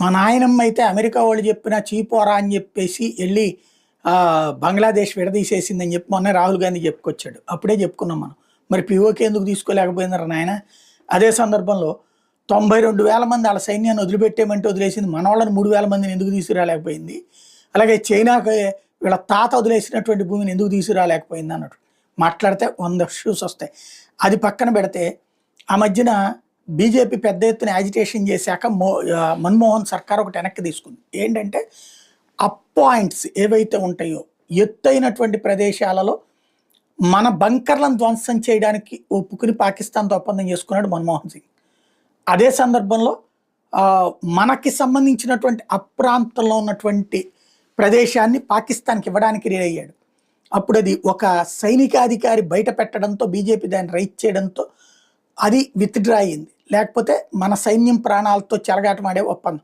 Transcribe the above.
మా నాయనమ్మ అయితే అమెరికా వాళ్ళు చెప్పిన చీపోరా అని చెప్పేసి వెళ్ళి బంగ్లాదేశ్ విడదీసేసిందని చెప్పి మొన్న రాహుల్ గాంధీ చెప్పుకొచ్చాడు. అప్పుడే చెప్పుకున్నాం మనం. మరి పిఓకే ఎందుకు తీసుకోలేకపోయినారు నాయన? అదే సందర్భంలో తొంభై రెండు వేల మంది వాళ్ళ సైన్యాన్ని వదిలిపెట్టేమంటే వదిలేసింది మన వాళ్ళని మూడు వేల మందిని ఎందుకు తీసుకురాలేకపోయింది? అలాగే చైనాకి వీళ్ళ తాత వదిలేసినటువంటి భూమిని ఎందుకు తీసుకురాలేకపోయింది అన్నట్టు మాట్లాడితే వంద షూస్ వస్తాయి. అది పక్కన పెడితే ఆ మధ్యన బీజేపీ పెద్ద ఎత్తున యాజిటేషన్ చేశాక మో మన్మోహన్ సర్కార్ ఒకటి వెనక్కి తీసుకుంది. ఏంటంటే అప్ పాయింట్స్ ఏవైతే ఉంటాయో ఎత్తైనటువంటి ప్రదేశాలలో మన బంకర్లను ధ్వంసం చేయడానికి ఒప్పుకుని పాకిస్తాన్తో ఒప్పందం చేసుకున్నాడు మన్మోహన్ సింగ్. అదే సందర్భంలో మనకి సంబంధించినటువంటి అప్రాంతంలో ఉన్నటువంటి ప్రదేశాన్ని పాకిస్తాన్కి ఇవ్వడానికి రెడీ అయ్యాడు. అప్పుడు అది ఒక సైనికాధికారి బయట పెట్టడంతో బీజేపీ దాన్ని రైట్ చేయడంతో అది విత్డ్రా అయింది లేకపోతే మన సైన్యం ప్రాణాలతో చెలగాటమాడే ఒప్పందం.